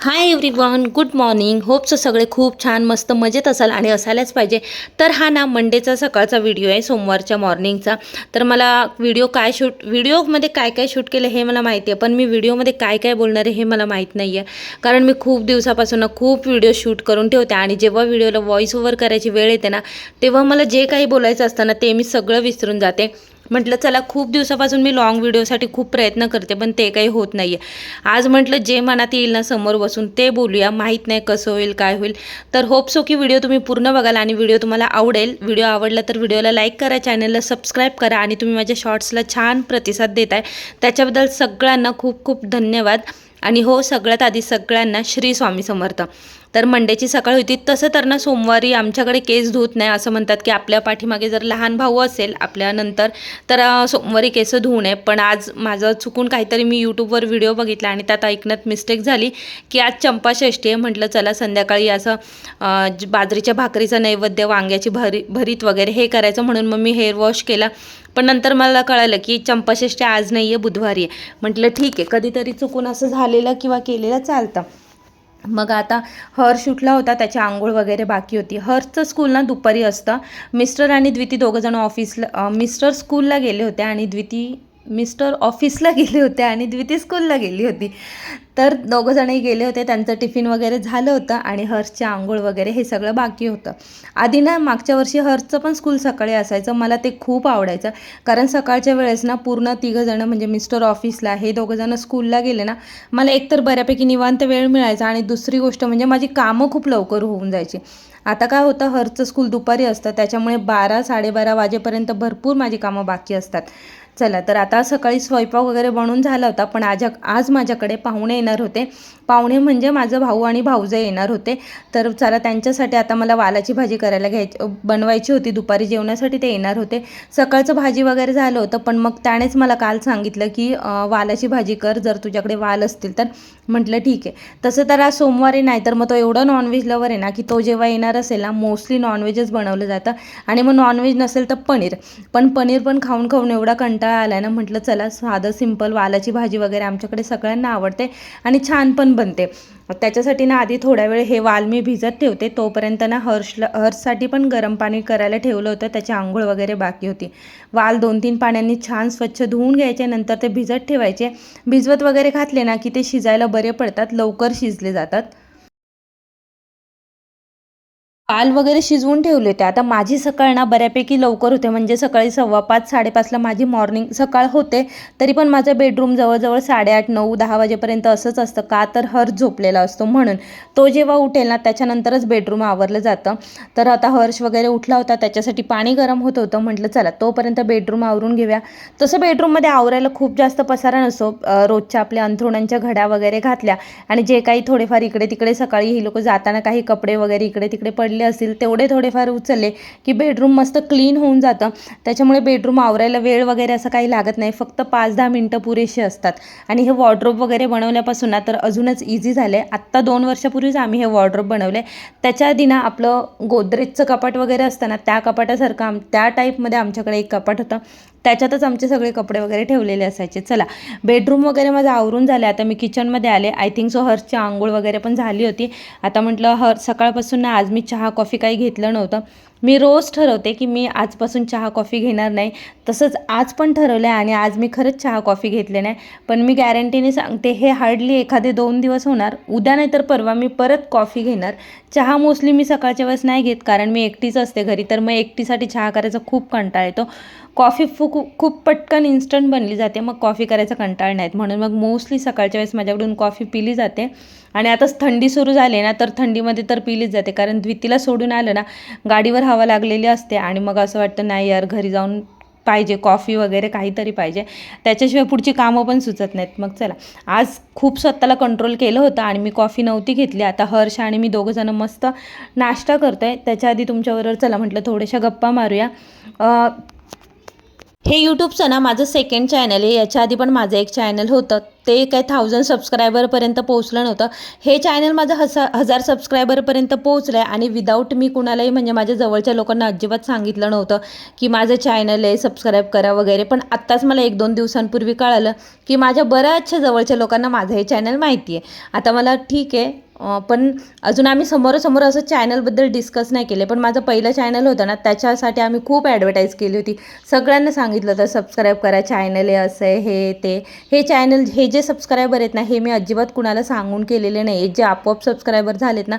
हाय everyone good morning होपचं सगळे खूप छान मस्त मजेत असाल आणि असायलाच पाहिजे. तर हा ना मंडेचा सकाळचा व्हिडिओ आहे सोमवारच्या मॉर्निंगचा तर मला व्हिडिओ काय शूट व्हिडिओमध्ये काय काय शूट केलं हे मला माहिती आहे पण मी व्हिडिओमध्ये काय काय बोलणार आहे हे मला माहीत नाही आहे कारण मी खूप दिवसापासून खूप व्हिडिओ शूट करून ठेवते आणि जेव्हा व्हिडिओला व्हॉइस ओव्हर करायची वेळ येते ना तेव्हा मला जे काही बोलायचं असतं ना ते मी सगळं विसरून जाते. म्हटलं चला खूप दिवसापासून मी लॉंग व्हिडिओसाठी खूप प्रयत्न करते पण ते काही होत नाही आहे आज म्हटलं जे मनात येईल ना समोर बसून ते बोलूया माहीत नाही कसं होईल काय होईल. तर होप सो की व्हिडिओ तुम्ही पूर्ण बघाल आणि व्हिडिओ तुम्हाला आवडेल. व्हिडिओ आवडला तर व्हिडिओला लाईक करा चॅनलला सबस्क्राईब करा आणि तुम्ही माझ्या शॉर्ट्सला छान प्रतिसाद देत आहे त्याच्याबद्दल सगळ्यांना खूप खूप धन्यवाद. आणि हो सगळ्यात आधी सगळ्यांना श्री स्वामी समर्थ. तर मंडेची सकाळ होती. तसं तर ना सोमवारी आमच्याकडे केस धुत नाही असं म्हणतात की आपल्या पाठीमागे जर लहान भाऊ असेल आपल्यानंतर तर सोमवारी केस धुवू नये. पण आज माझं चुकून काहीतरी मी यूट्यूबवर व्हिडिओ बघितला आणि त्यात ऐकण्यात मिस्टेक झाली की आज चंपाषष्ठी आहे. म्हटलं चला संध्याकाळी असं बाजरीच्या भाकरीचं नैवेद्य वांग्याची भरी भरीत वगैरे हे करायचं. म्हणून मग मी हेअर वॉश केला. पण नंतर मला कळालं की चंपाषष्ठी आज नाही आहे बुधवारी आहे. म्हटलं ठीक आहे. कधीतरी चुकून असं झालेलं किंवा केलेलं चालतं. मग आता हर्ष उठला होता त्याची आंघोळ वगैरे बाकी होती. हर्षचं स्कूल ना दुपारी असतं. मिस्टर आणि द्विती दोघंजण ऑफिसला मिस्टर स्कूलला गेले होते आणि द्विती मिस्टर ऑफिसला गेले होते आणि द्विती स्कूलला गेली होती. तर दोघंजणही गेले होते त्यांचं टिफिन वगैरे झालं होतं आणि हर्षची आंघोळ वगैरे हे सगळं बाकी होतं. आधी ना मागच्या वर्षी हर्षचं पण स्कूल सकाळी असायचं मला ते खूप आवडायचं. कारण सकाळच्या वेळेस ना पूर्ण तिघंजणं म्हणजे मिस्टर ऑफिसला हे दोघंजणं स्कूलला गेले ना मला एकतर बऱ्यापैकी निवांत वेळ मिळायचा आणि दुसरी गोष्ट म्हणजे माझी कामं खूप लवकर होऊन जायची. आता काय होतं हरचं स्कूल दुपारी असतं त्याच्यामुळे बारा साडेबारा वाजेपर्यंत भरपूर माझी कामं बाकी असतात. चला तर आता सकाळी स्वयंपाक वगैरे बनून झाला होता पण आज आज माझ्याकडे पाहुणे येणार होते. पाहुणे म्हणजे माझं भाऊ आणि भाऊजे येणार होते. तर चला त्यांच्यासाठी आता मला वालाची भाजी करायला घ्यायची बनवायची होती. दुपारी जेवणासाठी ते येणार होते. सकाळचं भाजी वगैरे झालं होतं पण मग त्यानेच मला काल सांगितलं की वालाची भाजी कर जर तुझ्याकडे वाल असतील तर. म्हटलं ठीक आहे. तसं तर आज सोमवारी नाही तर मग तो एवढा नॉनव्हेज लवर आहे ना की तो जेव्हा येणार असेल ना मोस्टली नॉनव्हेजच बनवलं जातं. आणि मग नॉनव्हेज नसेल तर पनीर. पण पनीर पण खाऊन खाऊन एवढा कंटाळा आला ना म्हटलं चला साधं सिंपल वालाची भाजी वगैरे आमच्याकडे सगळ्यांना आवडते आणि छान पण बनते. त्याच्यासाठी ना आधी थोड्या वेळ हे वाल मी भिजत ठेवते. तोपर्यंत ना हर्षला हर्षसाठी पण गरम पाणी करायला ठेवलं होतं. त्याची आंघोळ वगैरे बाकी होती. वाल दोन तीन पाण्यांनी छान स्वच्छ धुवून घ्यायचे. नंतर ते भिजत ठेवायचे. भिजवत वगैरे घातले ना की ते शिजायला बरे पडतात. लवकर शिजले जातात. पाल वगैरे शिजवून ठेवले होते. आता माझी सकाळ ना बऱ्यापैकी लवकर होते. म्हणजे सकाळी सव्वा पाच साडेपाचला माझी मॉर्निंग सकाळ होते. तरी पण माझं बेडरूम जवळजवळ साडेआठ नऊ दहा वाजेपर्यंत असंच असतं. का तर हर्ष झोपलेला असतो म्हणून. तो जेव्हा उठेल ना त्याच्यानंतरच बेडरूम आवरलं जातं. तर आता हर्ष वगैरे उठला होता. त्याच्यासाठी पाणी गरम होत होतं. म्हटलं चला तोपर्यंत बेडरूम आवरून घेऊया. तसं बेडरूममध्ये आवरायला खूप जास्त पसारा नसतो. रोजच्या आपल्या अंथरुणांच्या घड्या वगैरे घातल्या. आणि जे काही थोडेफार इकडे तिकडे सकाळी ही लोक जाताना काही कपडे वगैरे इकडे तिकडे पडले असतील तेवढे थोडेफार उचलले की बेडरूम मस्त क्लीन होऊन जातं. त्याच्यामुळे बेडरूम आवरायला वेळ वगैरे असं काही लागत नाही. फक्त पाच दहा मिनटं पुरेशी असतात. आणि हे वॉर्ड्रोब वगैरे बनवल्यापासून ना तर अजूनच इझी झालं. आहे आत्ता दोन वर्षापूर्वीच आम्ही हे वॉर्ड्रोब बनवले. त्याच्या आधी ना आपलं गोदरेजचं कपाट वगैरे असतं ना त्या कपाटासारखं आम त्या टाईपमध्ये आमच्याकडे एक कपाट होतं. त्याच्यातच आमचे सगळे कपडे वगैरे ठेवलेले असायचे. चला बेडरूम वगैरे माझं आवरून झाले. आता मी किचनमध्ये आले. आय थिंक सो हर्षची आंघोळ वगैरे पण झाली होती. आता म्हटलं हर सकाळपासून ना आज मी चहा कॉफी काही घेतलं नव्हतं. मी रोज ठरवते की मी आजपासून चहा कॉफी घेणार नाही. तसंच आज पण ठरवलं आहे आणि आज मी खरंच चहा कॉफी घेतले नाही. पण मी गॅरंटीने सांगते हे हार्डली एखादे दोन दिवस होणार. उद्या नाही तर परवा मी परत कॉफी घेणार. चहा मोस्टली मी सकाळच्या वेळेस नाही घेत कारण मी एकटीच असते घरी. तर मग एकटीसाठी चहा करायचा खूप कंटाळ येतो. कॉफी फू खूप पटकन इन्स्टंट बनली जाते. मग कॉफी करायचा कंटाळ नाहीत. म्हणून मग मोस्टली सकाळच्या वेळेस माझ्याकडून कॉफी पिली जाते. आणि आताच थंडी सुरू झाली ना तर थंडीमध्ये तर पिलीच जाते. कारण द्वितीला सोडून आलं ना गाडीवर हवा लागलेली असते आणि मग असं वाटतं नाही यार घरी जाऊन पाहिजे कॉफी वगैरे काहीतरी पाहिजे. त्याच्याशिवाय पुढची कामं पण सुचत नाहीत. मग चला. आज खूप स्वतःला कंट्रोल केलं होतं आणि मी कॉफी नव्हती घेतली. आता हर्ष आणि मी दोघंजणं मस्त नाश्ता करतो आहे त्याच्या आधी तुमच्याबरोबर चला म्हटलं थोड्याशा गप्पा मारूया. हे यूट्यूबचं ना माझं सेकंड चॅनल आहे. याच्या आधी पण माझं एक चॅनल होतं. ते काय थाउजंड सबस्क्रायबरपर्यंत पोहोचलं नव्हतं. हे चॅनल माझं हसा हजार सबस्क्रायबरपर्यंत पोहोचलं आहे आणि विदाऊट मी कुणालाही म्हणजे माझ्या जवळच्या लोकांना अजिबात सांगितलं नव्हतं की माझं चॅनल आहे सबस्क्राईब करा वगैरे. पण आत्ताच मला एक दोन दिवसांपूर्वी कळालं की माझ्या बऱ्याचशा जवळच्या लोकांना माझं हे चॅनल माहिती आहे आता मला ठीक आहे. पण अजून आम्ही समोरासमोर असं चॅनलबद्दल डिस्कस नाही केले पण माझं पहिलं चॅनल होतं ना त्याच्यासाठी आम्ही खूप ॲडव्हर्टाईज केली होती. सगळ्यांना सांगितलं होतं सबस्क्राईब करा चॅनल आहे असं आहे हे ते. हे चॅनल हे जे सबस्क्रायबर आहेत ना हे मी अजिबात कुणाला सांगून केलेले नाही जे आपोआप सबस्क्रायबर झालेत ना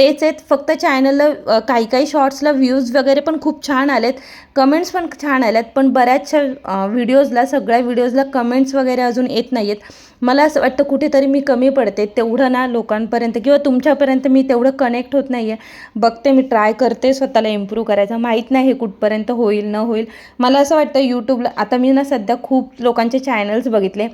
तेच आहेत. फक्त चॅनलला काही काही शॉर्ट्सला व्ह्यूज वगैरे पण खूप छान आलेत. कमेंट्स पण छान आल्यात पण बऱ्याचशा व्हिडिओजला सगळ्या व्हिडिओजला कमेंट्स वगैरे अजून येत नाही आहेत मला असं वाटतं कुठेतरी मी कमी पडते तेवढं ना लोकांपर्यंत किंवा तुमच्यापर्यंत मी तेवढं कनेक्ट होत नाही आहे बघते मी ट्राय करते स्वतःला इम्प्रूव्ह करायचं. माहीत नाही हे कुठपर्यंत होईल न होईल. मला असं वाटतं यूट्यूबला आता मी ना सध्या खूप लोकांचे चॅनल्स बघितले.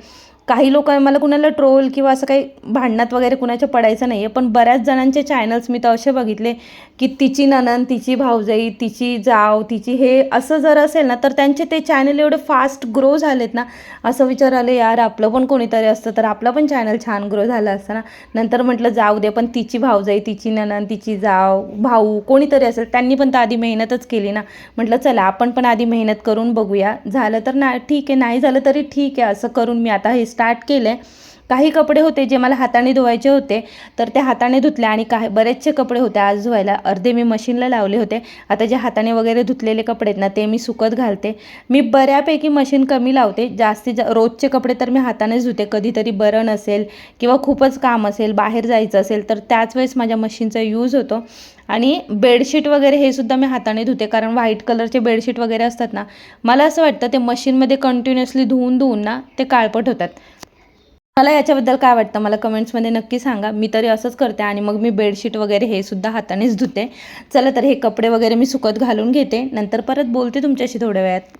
काही लोक मला कुणाला ट्रोल किंवा असं काही भांडणात वगैरे कुणाच्या पडायचं नाही आहे पण बऱ्याच जणांचे चॅनल्स मी तर असे बघितले की तिची ननन तिची भावजाई तिची जाव तिची हे असं जर असेल ना तर त्यांचे ते चॅनल एवढे फास्ट ग्रो झालेत ना असं विचार आले यार आपलं पण कोणीतरी असतं तर आपलं पण चॅनल छान ग्रो झालं असतं ना. नंतर म्हटलं जाऊ दे पण तिची भावजाई तिची ननन तिची जाव भाऊ कोणीतरी असेल त्यांनी पण तर आधी मेहनतच केली ना. म्हटलं चला आपण पण आधी मेहनत करून बघूया. झालं तर ना ठीक आहे नाही झालं तरी ठीक आहे असं करून मी आता हे स्टार्ट केलं आहे काही कपडे होते जे मला हाताने धुवायचे होते तर ते हाताने धुतले आणि काही बरेचसे कपडे होते. आज धुवायला अर्धे मी मशीनला लावले होते. आता जे हाताने वगैरे धुतलेले कपडे आहेत ना ते मी सुकत घालते. मी बऱ्यापैकी मशीन कमी लावते. जास्तीत जा रोजचे कपडे तर मी हातानेच धुते. कधीतरी बरं नसेल किंवा खूपच काम असेल बाहेर जायचं असेल तर त्याच वेळेस माझ्या मशीनचा यूज होतो. आणि बेडशीट वगैरे हे सुद्धा मी हाताने धुते कारण व्हाईट कलरचे बेडशीट वगैरे असतात ना मला असं वाटतं ते मशीनमध्ये कंटिन्युअसली धुवून धुवून ना ते काळपट होतात. मला याच्याबद्दल काय वाटतं मला कमेंट्समध्ये नक्की सांगा. मी तरी असंच करते आणि मग मी बेडशीट वगैरे हे सुद्धा हातानेच धुते. चला तर हे कपडे वगैरे मी सुकत घालून घेते. नंतर परत बोलते तुमच्याशी थोड्या वेळात.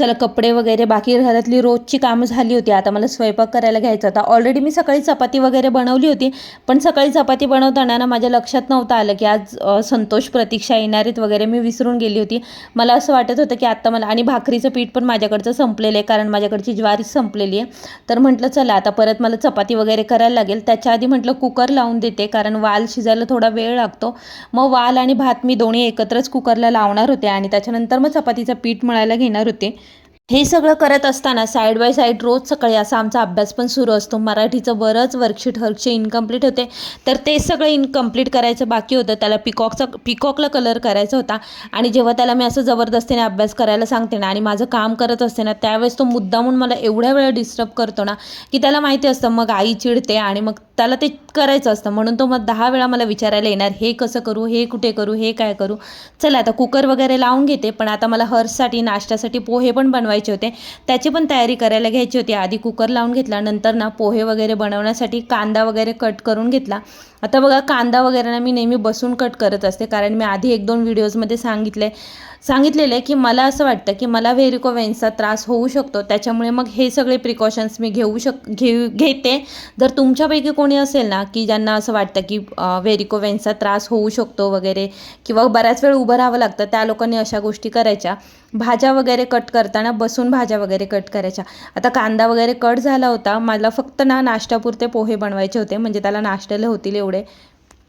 चला कपडे वगैरे बाकी घरातली रोजची कामं झाली होती. आता मला स्वयंपाक करायला घ्यायचा होता. ऑलरेडी मी सकाळी चपाती वगैरे बनवली होती. पण सकाळी चपाती बनवताना ना माझ्या लक्षात नव्हतं आलं की आज संतोष प्रतीक्षा येणार आहेत वगैरे मी विसरून गेली होती. मला असं वाटत होतं की आत्ता मला आणि भाकरीचं पीठ पण माझ्याकडचं संपलेलं आहे कारण माझ्याकडची ज्वारी संपलेली आहे. तर म्हटलं चला आता परत मला चपाती वगैरे करायला लागेल. त्याच्या आधी म्हटलं कुकर लावून देते कारण वाल शिजायला थोडा वेळ लागतो. मग वाल आणि भात मी दोन्ही एकत्रच कुकरला लावणार होते आणि त्याच्यानंतर मग चपातीचं पीठ मळायला घेणार होते. हे सगळं करत असताना साईड बाय साईड रोज सकाळी असा आमचा अभ्यास पण सुरू असतो. मराठीचं बरंच वर्कशीट हरचे इनकम्प्लीट होते. तर ते सगळं इनकम्प्लीट करायचं बाकी होतं. त्याला पिकॉकचा पिकॉकला कलर करायचा होता. आणि जेव्हा त्याला मी असं जबरदस्तीने अभ्यास करायला सांगते ना आणि माझं काम करत असते ना त्यावेळेस तो मुद्दामून मला एवढ्या वेळा डिस्टर्ब करतो ना की त्याला माहिती असतं मग आई चिडते आणि मग त्याला ते करायचं असतं. म्हणून तो मग दहा वेळा मला विचारायला येणार हे कसं करू? हे कुठे करू? हे काय करू? चला आता कुकर वगैरे लावून घेते. पण आता मला हर्ससाठी नाश्त्यासाठी पोहे पण बनवायचे होते. त्याची पण तयारी करायला घ्यायची होती. आधी कुकर लावून घेतला. नंतर ना पोहे वगैरे बनवण्यासाठी कांदा वगैरे कट करून घेतला. आता बघा कांदा वगैरे ना मी नेहमी बसून कट करत असते. कारण मी आधी एक दोन व्हिडिओजमध्ये सांगितले सांगितलेलं आहे की मला असं वाटतं की मला व्हेरिकोवेन्सचा त्रास होऊ शकतो. त्याच्यामुळे मग हे सगळे प्रिकॉशन्स मी घेऊ शक घेऊ घेते. जर तुमच्यापैकी कोणी असेल ना की ज्यांना असं वाटतं की व्हेरिकोवेन्सचा त्रास होऊ शकतो वगैरे किंवा बऱ्याच वेळ उभं राहावं लागतं त्या लोकांनी अशा गोष्टी करायच्या. भाज्या वगैरे कट करताना बसून भाज्या वगैरे कट करायच्या. आता कांदा वगैरे कट झाला होता मला फक्त ना नाश्त्यापुरते पोहे बनवायचे होते म्हणजे त्याला नाश्त्याला होतील एवढे.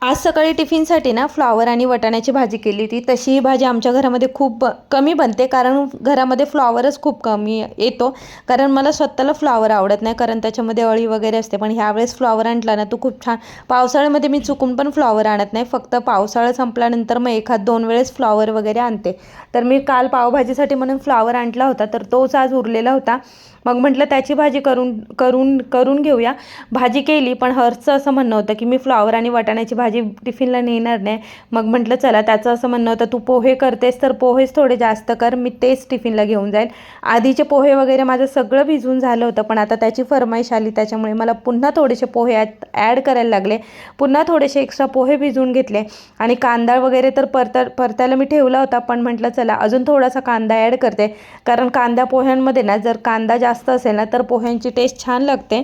आज सकाळी टिफिनसाठी ना फ्लॉवर आणि वटाण्याची भाजी केली होती. तशी ही भाजी आमच्या घरामध्ये खूप ब- कमी बनते कारण घरामध्ये फ्लॉवरच खूप कमी येतो. कारण मला स्वतःला फ्लॉवर आवडत नाही कारण त्याच्यामध्ये अळी वगैरे असते. पण ह्यावेळेस फ्लॉवर आणला ना तो खूप छान पावसाळ्यामध्ये मी चुकून पण फ्लॉवर आणत नाही. फक्त पावसाळा संपल्यानंतर मग एखाद दोन वेळेस फ्लॉवर वगैरे आणते. तर मी काल पावभाजीसाठी म्हणून फ्लॉवर आणला होता तर तोच आज उरलेला होता. मग म्हटलं त्याची भाजी करून करून करून घेऊया. भाजी केली पण हर्षचं असं म्हणणं होतं की मी फ्लॉवर आणि वाटाण्याची भाजी टिफिनला नेणार नाही. मग म्हटलं चला त्याचं असं म्हणणं होतं तू पोहे करतेस तर पोहेच थोडे जास्त कर मी तेच टिफिनला घेऊन जाईल आधीचे पोहे वगैरे माझं सगळं भिजून झालं होतं पण आता त्याची फरमाईश आली त्याच्यामुळे मला पुन्हा थोडेसे पोहे ॲड ॲड करायला लागले. पुन्हा थोडेसे एक्स्ट्रा पोहे भिजवून घेतले. आणि कांदा वगैरे तर परता परतायला मी ठेवला होता पण म्हटलं चला अजून थोडासा कांदा ॲड करते. कारण कांदा पोह्यांमध्ये ना जर कांदा जास्त असेल ना तर पोह्यांची टेस्ट छान लागते.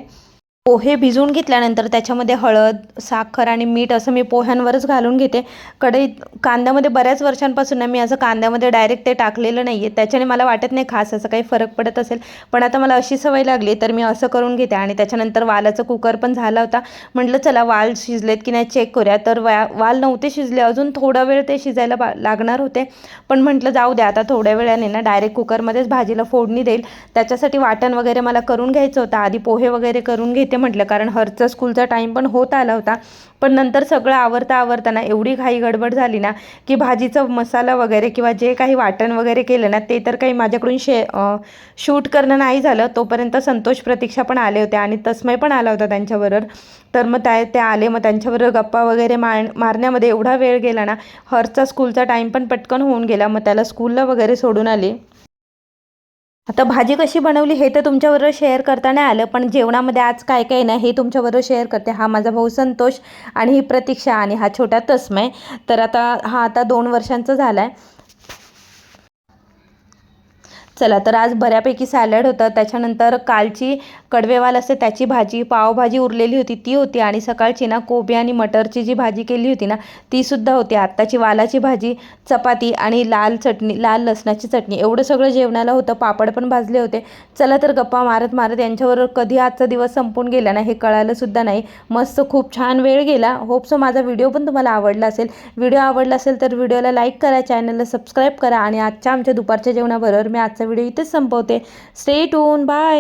पोहे भिजवून घेतल्यानंतर त्याच्यामध्ये हळद साखर आणि मीठ असं मी पोह्यांवरच घालून घेते. कढईत कांद्यामध्ये बऱ्याच वर्षांपासून ना मी असं कांद्यामध्ये डायरेक्ट ते टाकलेलं नाही आहे त्याच्याने मला वाटत नाही खास असं काही फरक पडत असेल. पण आता मला अशी सवय लागली तर मी असं करून घेते. आणि त्याच्यानंतर वालाचं कुकर पण झाला होता. म्हटलं चला वाल शिजलेत की नाही चेक करूया. तर वा वाल नव्हते शिजले. अजून थोडा वेळ ते शिजायला बा लागणार होते. पण म्हटलं जाऊ द्या आता थोड्या वेळाने ना डायरेक्ट कुकरमध्येच भाजीला फोडणी देईल. त्याच्यासाठी वाटण वगैरे मला करून घ्यायचं होतं. आधी पोहे वगैरे करून घेते म्हटलं कारण हरचा स्कूलचा टाईम पण होत आला होता. पण नंतर सगळं आवरता आवरताना एवढी घाई गडबड झाली ना की भाजीचा मसाला वगैरे किंवा जे काही वाटण वगैरे केलं ना ते तर काही माझ्याकडून शे शूट करणं नाही झालं. तोपर्यंत संतोष प्रतीक्षा पण आले होते आणि तस्मय पण आला होता त्यांच्याबरोबर. तर मग त्या ते आले मग त्यांच्याबरोबर गप्पा वगैरे मार मारण्यामध्ये एवढा वेळ गेला ना हरचा स्कूलचा टाईम पण पटकन होऊन गेला. मग त्याला स्कूलला वगैरे सोडून आले. आता भाजी कशी बनवली हे तर तुमच्याबरोबर शेअर करता नाही आलं पण जेवणामध्ये आज काय काय नाही हे तुमच्याबरोबर शेअर करते. हा माझा भाऊ संतोष आणि ही प्रतीक्षा आणि हा छोटा तस्मय. तर आता हा आता दोन वर्षांचा झाला आहे चला तर आज बऱ्यापैकी सॅलड होतं. त्याच्यानंतर कालची कडवेवाल असते त्याची भाजी पावभाजी उरलेली होती ती होती. आणि सकाळची ना कोबी आणि मटरची जी भाजी केली होती ना तीसुद्धा होती. आत्ताची वालाची भाजी चपाती आणि लाल चटणी लाल लसणाची चटणी. एवढं सगळं जेवणाला होतं पापड पण भाजले होते. चला तर गप्पा मारत मारत यांच्याबरोबर कधी आजचा दिवस संपून गेला ना हे कळालंसुद्धा नाही. मस्त खूप छान वेळ गेला. होप सो माझा व्हिडिओ पण तुम्हाला आवडला असेल. व्हिडिओ आवडला असेल तर व्हिडिओला लाईक करा चॅनलला सबस्क्राईब करा. आणि आजच्या आमच्या दुपारच्या जेवणाबरोबर मी आजचा व्हिडिओ इथेच संपवते स्टे टून बाय